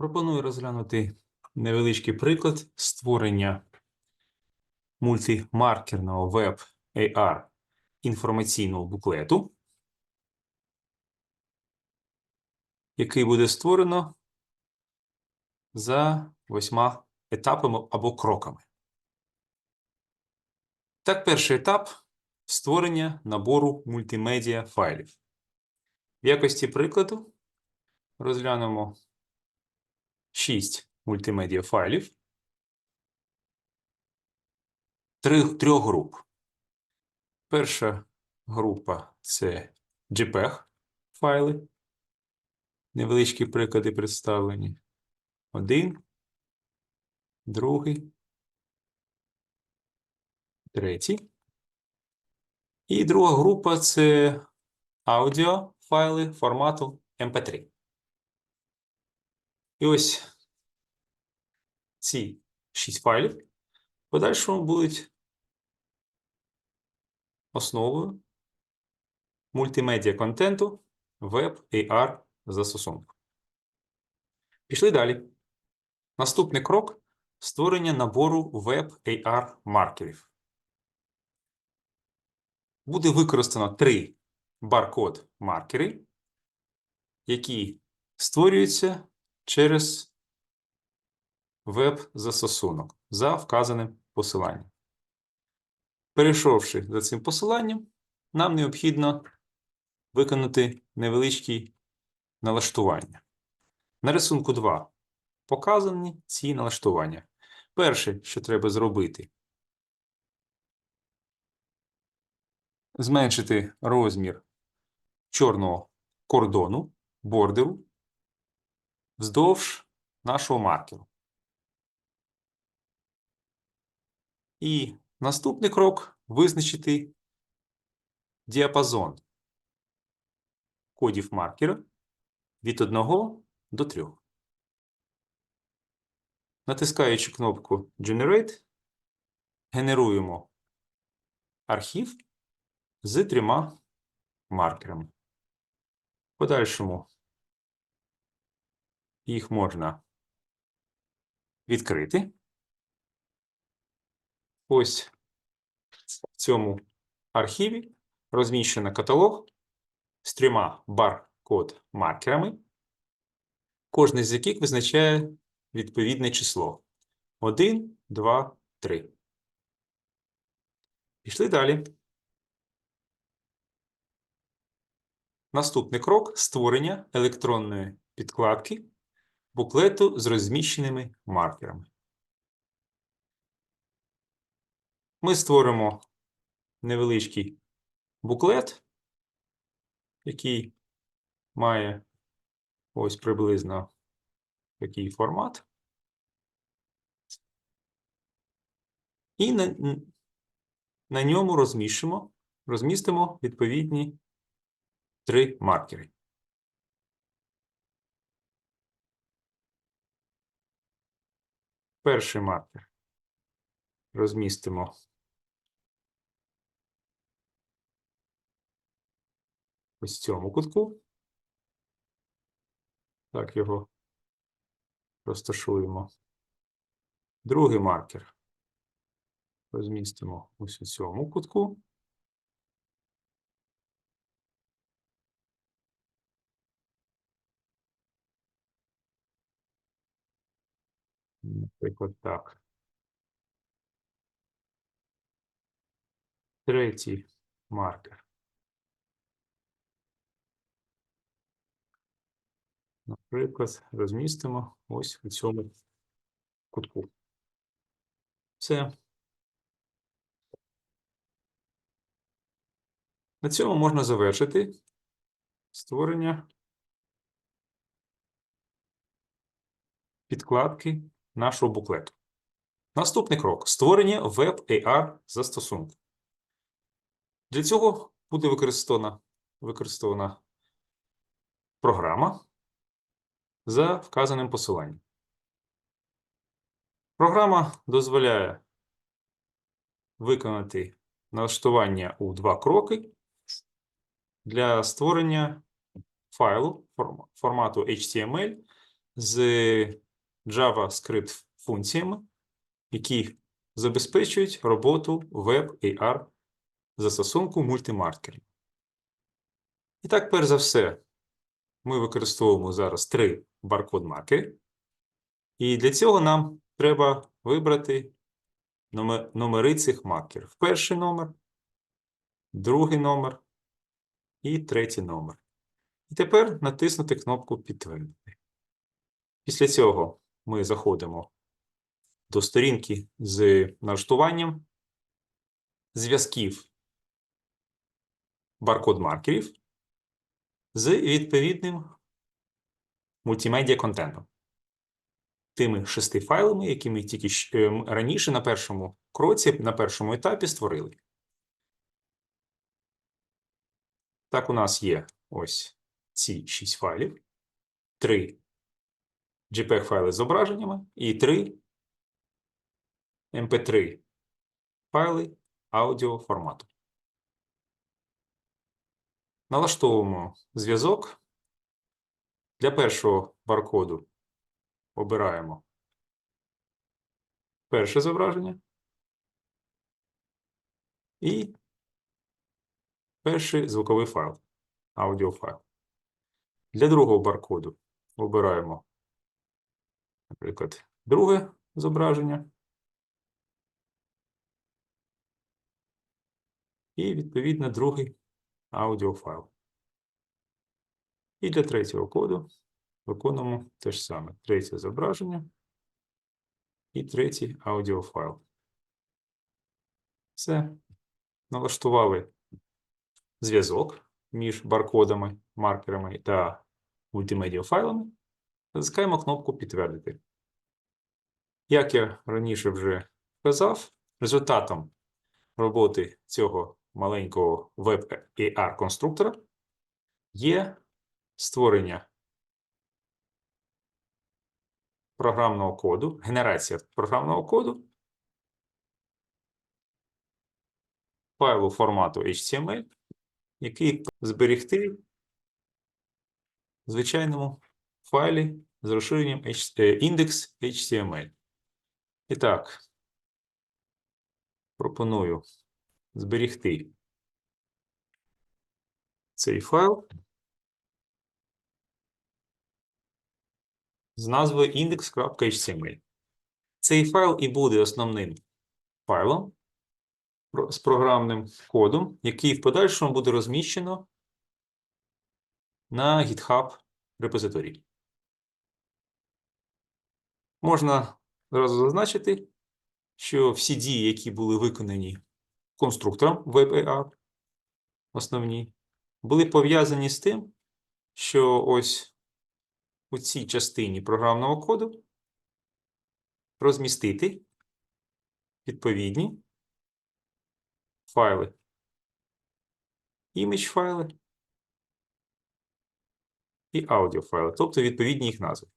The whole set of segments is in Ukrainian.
Пропоную розглянути невеличкий приклад створення мультимаркерного веб AR інформаційного буклету, який буде створено за восьма етапами або кроками. Так, перший етап створення набору мультимедіа файлів. В якості прикладу розглянемо 6 мультимедіа файлів три, трьох груп. Перша група це JPEG файли. Невеличкі приклади представлені. Один, другий, третій. І друга група це аудіофайли формату MP3. І ось ці шість файлів в подальшому будуть основою мультимедіа контенту Web AR застосунку. Пішли далі. Наступний крок створення набору Web AR маркерів. Буде використано три баркод маркери, які створюються через веб-застосунок за вказаним посиланням. Перейшовши за цим посиланням, нам необхідно виконати невеличкі налаштування. На рисунку 2 показані ці налаштування. Перше, що треба зробити, зменшити розмір чорного кордону, бордеру вздовж нашого маркеру. І наступний крок визначити діапазон кодів маркера від 1 до 3. Натискаючи кнопку Generate, генеруємо архів з трьома маркерами. В подальшому їх можна відкрити. Ось в цьому архіві розміщено каталог з трьома баркод маркерами, кожний з яких визначає відповідне число 1, 2, 3. Пішли далі. Наступний крок створення електронної підкладки буклету з розміщеними маркерами. Ми створимо невеличкий буклет, який має ось приблизно такий формат. І на, на ньому розміщимо, розмістимо відповідні три маркери. Перший маркер розмістимо ось в цьому кутку. Так його розташуємо. Другий маркер розмістимо ось у цьому кутку. Наприклад, так. Третій маркер. Наприклад, розмістимо ось у цьому кутку. Все. На цьому можна завершити створення підкладки нашого буклету. Наступний крок створення Web AR застосунку. Для цього буде використована, використована програма за вказаним посиланням. Програма дозволяє виконати налаштування у два кроки для створення файлу формату HTML з JavaScript функціями, які забезпечують роботу Web AR застосунку мультимаркерів. І так, перш за все, ми використовуємо зараз три баркод-маркери. І для цього нам треба вибрати номери цих маркерів. Перший номер, другий номер і третій номер. І тепер натиснути кнопку Підтвердити. Після цього ми заходимо до сторінки з налаштуванням зв'язків баркод-маркерів з відповідним мультимедіа контентом. Тими шести файлами, які ми тільки е, раніше на першому кроці, на першому етапі створили. Так, у нас є ось ці шість файлів, три JPEG-файли з зображеннями і три MP3 файли аудіоформату. Налаштовуємо зв'язок. Для першого баркоду обираємо перше зображення і перший звуковий файл, аудіофайл. Для другого баркоду обираємо, наприклад, друге зображення. І, відповідно, другий аудіофайл. І для третього коду виконуємо те ж саме. Третє зображення і третій аудіофайл. Все. Налаштували зв'язок між баркодами, маркерами та мультимедіафайлами. Натискаємо кнопку Підтвердити. Як я раніше вже вказав, результатом роботи цього маленького веб AR конструктора є створення програмного коду, генерація програмного коду файлу формату HTML, який зберегти в звичайному файлі з розширенням H- е, index.html. І так, пропоную зберігти цей файл з назвою index.html. Цей файл і буде основним файлом з програмним кодом, який в подальшому буде розміщено на GitHub репозиторії. Можна зразу зазначити, що всі дії, які були виконані конструктором WebAR, основні, були пов'язані з тим, що ось у цій частині програмного коду розмістити відповідні файли, імідж файли і аудіофайли, тобто відповідні їх назви.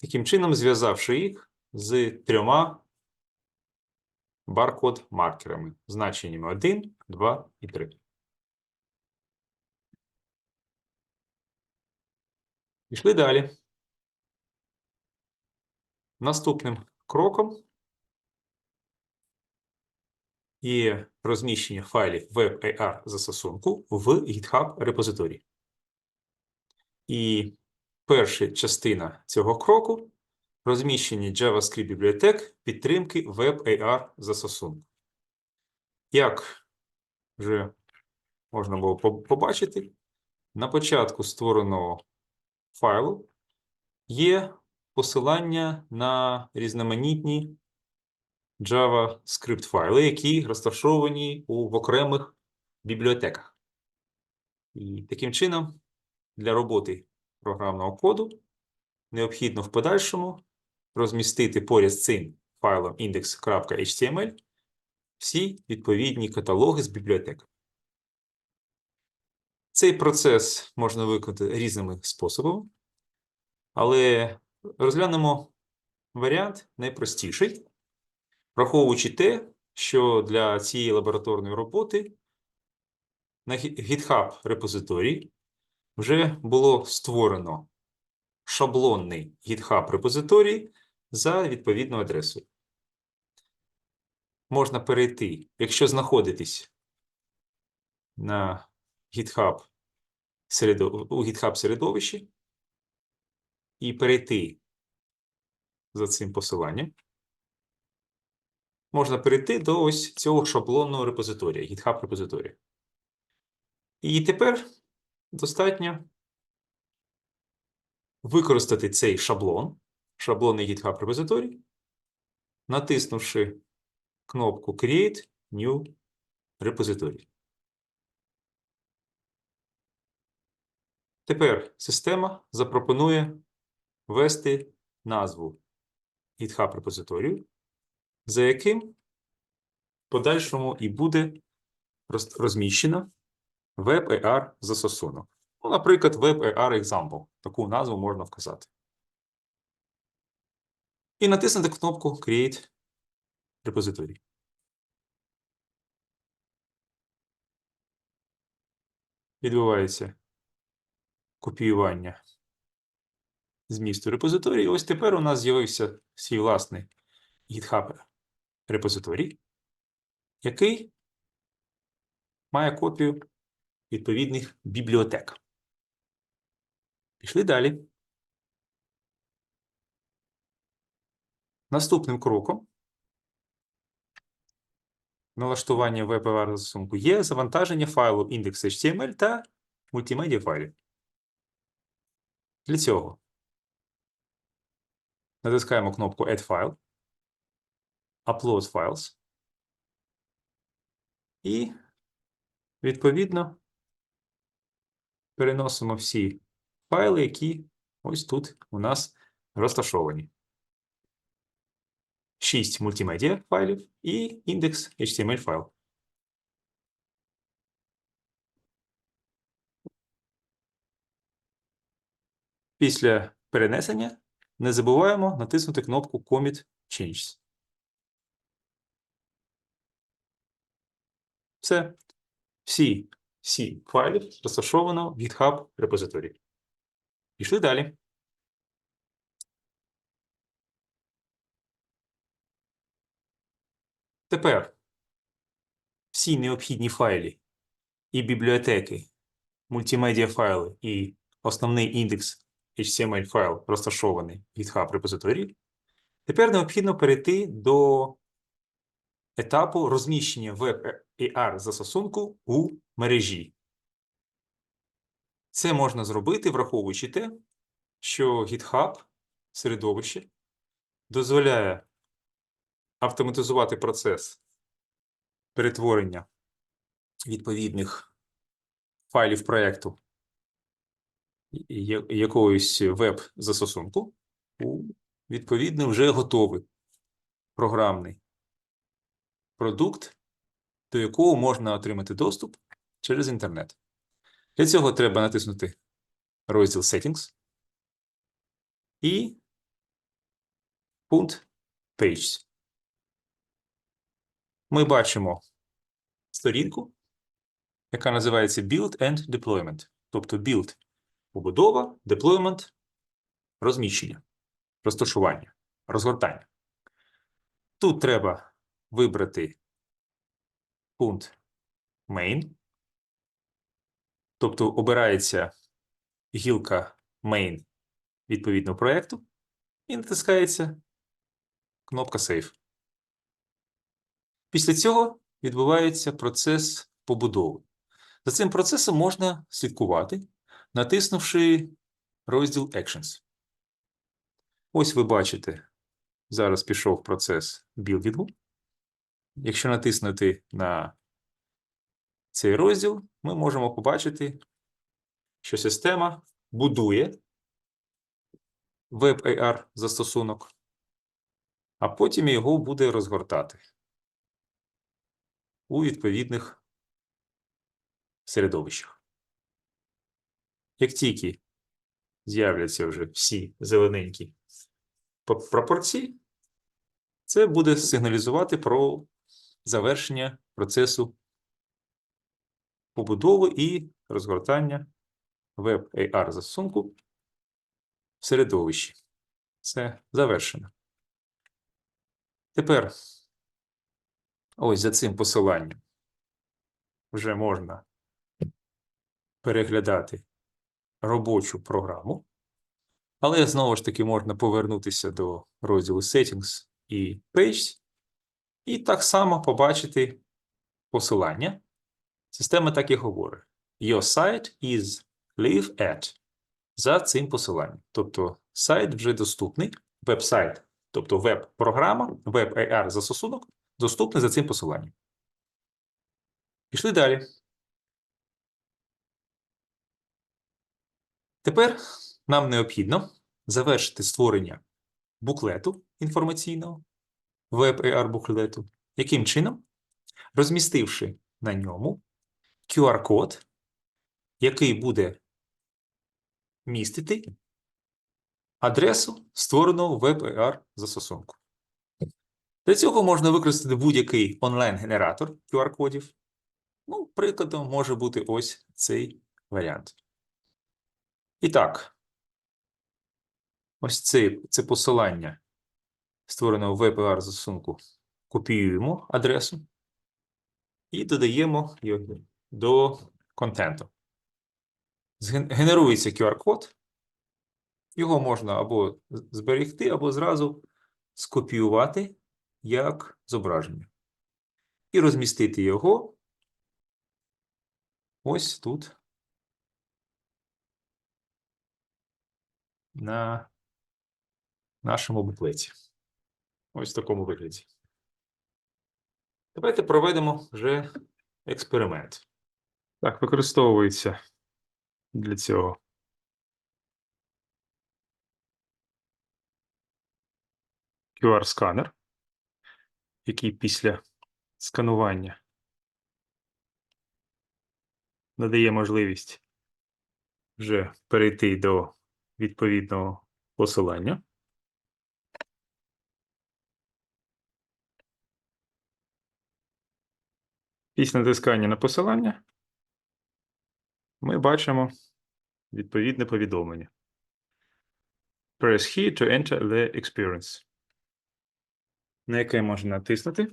Таким чином, зв'язавши їх з трьома баркод-маркерами, значеннями 1, 2 і 3. Пішли далі. Наступним кроком є розміщення файлів WebAR застосунку в GitHub репозиторії. І перша частина цього кроку розміщення JavaScript бібліотек підтримки WebAR застосунку. Як вже можна було побачити, на початку створеного файлу є посилання на різноманітні JavaScript файли, які розташовані у в окремих бібліотеках. І таким чином, для роботи програмного коду необхідно в подальшому розмістити поряд з цим файлом index.html всі відповідні каталоги з бібліотек. Цей процес можна виконати різними способами, але розглянемо варіант найпростіший, враховуючи те, що для цієї лабораторної роботи на GitHub репозиторії вже було створено шаблонний GitHub репозиторій за відповідною адресою. Можна перейти, якщо знаходитесь на GitHub у GitHub середовищі і перейти за цим посиланням. Можна перейти до ось цього шаблонного репозиторія, GitHub репозиторія. І тепер достатньо використати цей шаблон, шаблонний GitHub репозиторій, натиснувши кнопку Create New Repository. Тепер система запропонує ввести назву GitHub репозиторію, за яким в подальшому і буде роз- розміщено WebAR застосунок. Ну, наприклад, WebAR Example. Таку назву можна вказати. І натиснути кнопку Create Repository. Відбувається копіювання змісту репозиторії. І ось тепер у нас з'явився свій власний GitHub репозиторій, який має копію відповідних бібліотек. Пішли далі. Наступним кроком налаштування WebAR застосунку є завантаження файлу index.html та мультимедіа файлів. Для цього натискаємо кнопку Add File, Upload Files і, відповідно, переносимо всі файли, які ось тут у нас розташовані. 6 мультимедіа файлів і індекс HTML файл. Після перенесення не забуваємо натиснути кнопку Commit Changes. Все. Всі, всі файли розташовано в GitHub репозиторії. Пішли далі. Тепер всі необхідні файли і бібліотеки, мультимедіа файли і основний індекс HTML файл розташований в GitHub репозиторії. Тепер необхідно перейти до етапу розміщення WebAR застосунку у мережі. Це можна зробити, враховуючи те, що GitHub середовище дозволяє автоматизувати процес перетворення відповідних файлів проєкту якогось веб-застосунку у відповідний вже готовий програмний продукт, до якого можна отримати доступ через інтернет. Для цього треба натиснути розділ Settings і пункт Pages. Ми бачимо сторінку, яка називається Build and Deployment. Тобто Build – побудова, Deployment – розміщення, розташування, розгортання. Тут треба вибрати пункт Main, тобто обирається гілка Main відповідного проєкту і натискається кнопка Save. Після цього відбувається процес побудови. За цим процесом можна слідкувати, натиснувши розділ Actions. Ось ви бачите, зараз пішов процес білдингу. Якщо натиснути на цей розділ, ми можемо побачити, що система будує WebAR застосунок, а потім його буде розгортати у відповідних середовищах. Як тільки з'являться вже всі зелененькі пропорції, це буде сигналізувати про завершення процесу побудови і розгортання WebAR застосунку середовищі. Це завершено. Тепер ось за цим посиланням вже можна переглядати робочу програму, але знову ж таки можна повернутися до розділу Settings і Pages і так само побачити посилання. Система так і говорить. Your site is live at за цим посиланням. Тобто сайт вже доступний, веб-сайт, тобто веб-програма, веб-AR застосунок доступний за цим посиланням. Пішли далі. Тепер нам необхідно завершити створення буклету інформаційного, веб-AR буклету. Яким чином? Розмістивши на ньому QR-код, який буде містити адресу створеного веб-AR застосунку. Для цього можна використати будь-який онлайн-генератор QR-кодів. Ну, прикладом може бути ось цей варіант. І так, ось це, це посилання створеного веб-AR застосунку. Копіюємо адресу і додаємо його до контенту. Генерується QR-код. Його можна або зберегти, або зразу скопіювати як зображення. І розмістити його ось тут на нашому буклеті. Ось в такому вигляді. Давайте проведемо вже експеримент. Так, використовується для цього. QR-сканер, який після сканування надає можливість вже перейти до відповідного посилання. Після натискання на посилання ми бачимо відповідне повідомлення. Press here to enter the experience. На яке можна натиснути.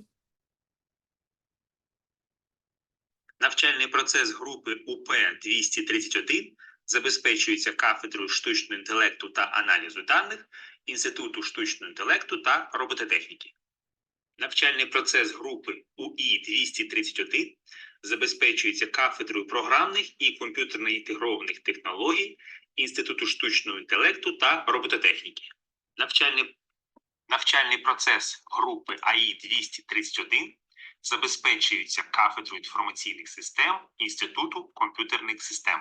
Навчальний процес групи УП-231 забезпечується кафедрою штучного інтелекту та аналізу даних Інституту штучного інтелекту та робототехніки. Навчальний процес групи УІ-231 забезпечується кафедрою програмних і комп'ютерно інтегрованих технологій Інституту штучного інтелекту та робототехніки. Навчальний, навчальний процес групи АІ-231 забезпечується кафедрою інформаційних систем Інституту комп'ютерних систем.